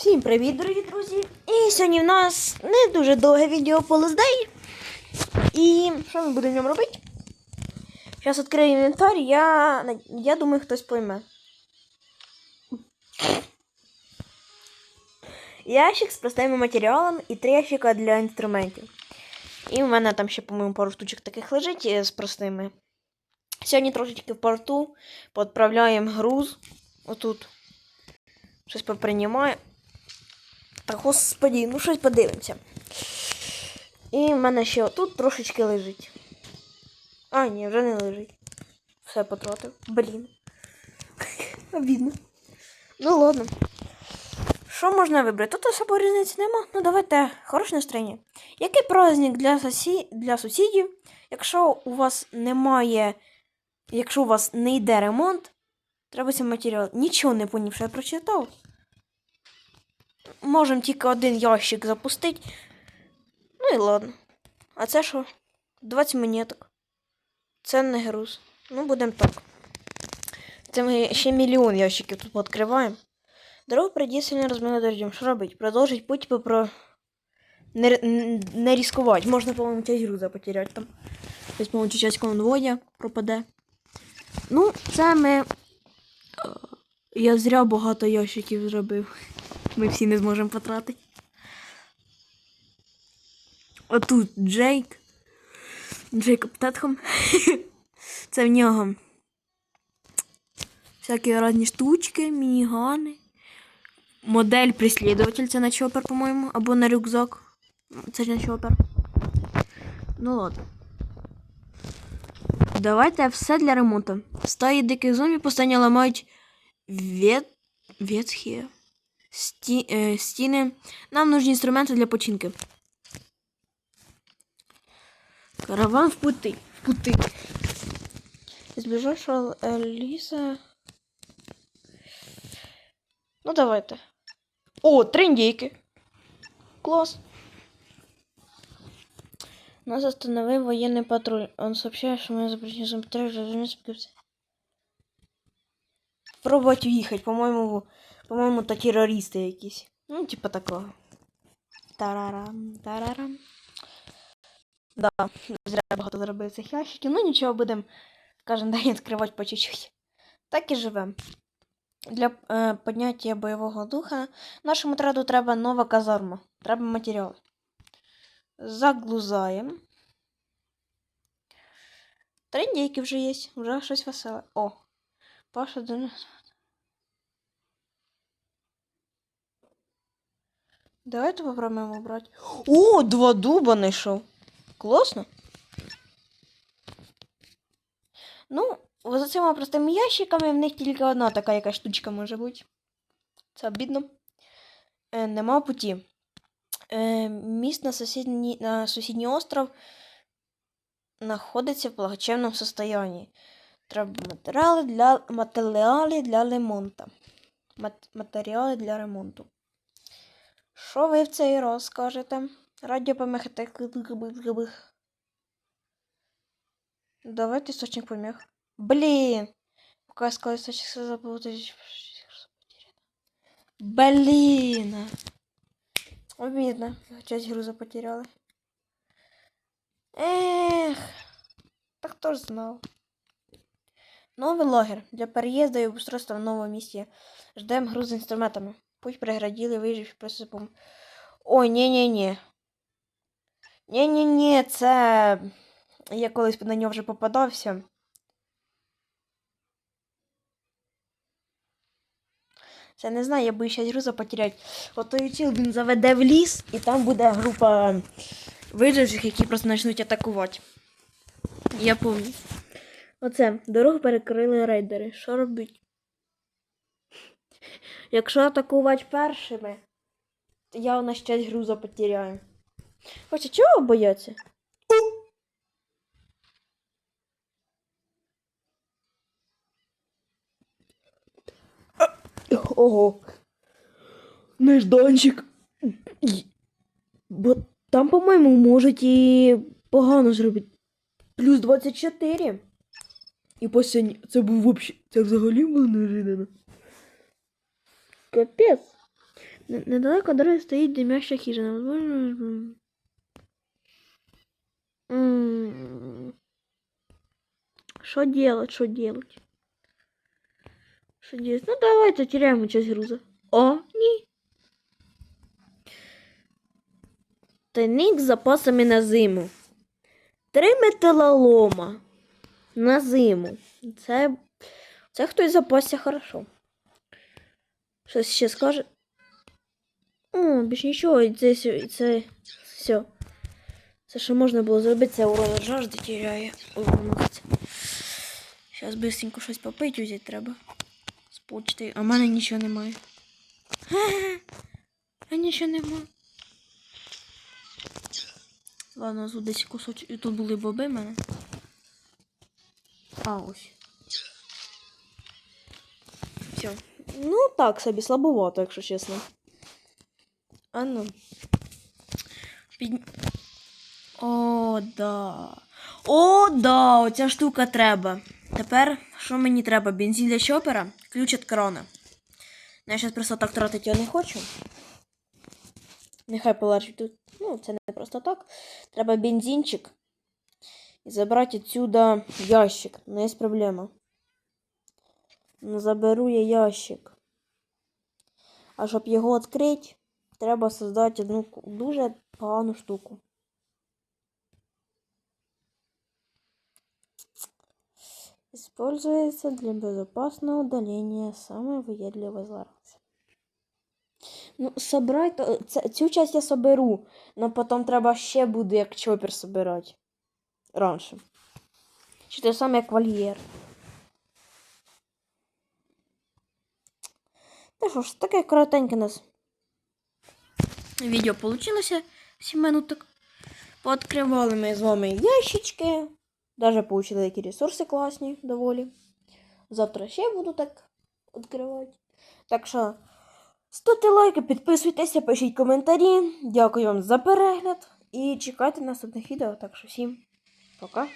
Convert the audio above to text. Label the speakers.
Speaker 1: Всім привіт, дорогі друзі! І сьогодні в нас не дуже довге відео по Лездей. І що ми будемо в ньому робити? Зараз відкрию інвентар, я, я думаю, хтось пойме. Ящик з простими матеріалами і три ящика для інструментів. І в мене там ще, по-моєму, пару штучок таких лежить е, з простими. Сьогодні трошечки в порту підправляємо груз. Отут. Щось попринімаю. Та господі, ну щось подивимося. І в мене ще отут трошечки лежить. А, ні, вже не лежить. Все потратив. Блін. Обідно. Ну ладно. Що можна вибрати? Тут особо різниці нема. Ну давайте хороше настроєння. Який праздник для, сусі... для сусідів, якщо у вас немає. Якщо у вас не йде ремонт, треба цей матеріал. Нічого не поняв, що я прочитав. Можемо тільки один ящик запустити. Ну і ладно. А це що? 20 монеток. Це не груз. Ну, будемо так. Це ми ще мільйон ящиків тут відкриваємо. Дорогу пройди сильно розмила дождем. Що робить? Продовжить путь попро... Не, р- не ризикувати. Можна, по-моєму, часть груза потеряти там. Тобто, по-моєму, часть конвоя пропаде. Ну, це ми. е, Я зря багато ящиків зробив. Ми всі не зможемо потратити. Отут Джейк. Джейкоб Тетхом. Це в нього. Всякі різні штучки, мінігани. Модель преслідуватель, це на чопер, по-моєму, або на рюкзак. Це ж на чопер. Ну ладно. Давайте все для ремонту. Стаї диких зомбі постійно ламають вет сті... е, стіни. Нам нужні інструменти для починки. Караван в пути. В пути. Из ближайшего э, леса. Ну, давайте. О, три индейки. Класс. Нас остановил военный патруль. Он сообщает, что мы запрещены запрещены Пробовать уехать, по-моему, по-моему, то террористы якісь. Ну, типа такого. Тарарам, тарарам. Да, зря багато зробили цих ящиків. Ну нічого, будемо кожен день відкривати по чуть-чуть. Так і живемо. Для е, підняття бойового духа нашому отряду треба нова казарма. Треба матеріал. Заглузаємо. Три індійки вже є, вже щось веселе. О! Паша до нас. Давайте попробуємо брати. О, два дуба знайшов. Класно. Ну, за цими простими ящиками в них тільки одна така якась штучка може бути. Це обідно. Е, нема путі. Е, міст на сусідній, на сусідній остров знаходиться в благочевному состоянні. Треба матеріали для, матеріали для ремонту. Мат, матеріали для ремонту. Що ви в цей раз скажете? Радіо помехати. Давайте источник помех. Блин! Пока я сказал источник забыл. Блин! Обидно. Часть груза потеряла. Эх! Так кто ж знал. Новый лагерь для переезда и обустройства в новом месте. Ждем груз з інструментами. Путь преградили, вижив присипом. Ой, ні-ні-ні. Ні-ні-ні, це. Я колись на нього вже попадався. Це не знаю, я боюсь щас груза потеряти. От той чіл він заведе в ліс, і там буде група виживших, які просто почнуть атакувати. Я пам'ятаю. Оце, дорогу перекрили рейдери. Що робить? Якщо атакувати першими, то я нас часть груза потеряю. Хоча чого бояться? Ого. Нежданчик. Бо там, по-моєму, можуть і погано зробити. Плюс 24. І посінь. Це був вообще. Це взагалі було неожиданно. Капець. Не- Недалеко дороги стоїть димяща хижина. Возможно... Что делать, что делать? Что делать? Ну давайте теряем часть груза. О, ні. Тайник з запасами на зиму. Три металолома на зиму. Це, це хтось запасся хорошо. Щось ще скаже. О, більш нічого, і це, і це все. Це що можна було зробити, це урон жажди тіряє. Зараз быстренько щось попити взяти треба. З почти. А в мене нічого немає. А нічого немає. Ладно, тут десь кусочок. І тут були боби в мене. А, ось. Все. Ну, так собі, слабовато, якщо чесно. А ну. Під... О, да. О, да, оця штука треба. Тепер, що мені треба? Бензин для чопера, ключ від крона. Я зараз просто так тратити його не хочу. Нехай полежить тут. Ну, це не просто так. Треба бензинчик. І забрати відсюди ящик. Ну, є проблема. Ну, заберу я ящик. А щоб його відкрити, треба создати одну дуже погану штуку. Используется для безопасного удаления самой въедливой зарази. Ну, собрать, то- цю часть я соберу, но потім треба ще буде як чопер собирати. Раніше. Чи те саме як вольєр. Та що ж, таке коротеньке у нас відео получилося 7 минуток. Пооткривали ми з вами ящички. Даже получили які ресурси класні доволі. Завтра ще буду так відкривати. Так що ставте лайки, підписуйтеся, пишіть коментарі. Дякую вам за перегляд і чекайте наступних відео. Так що всім пока.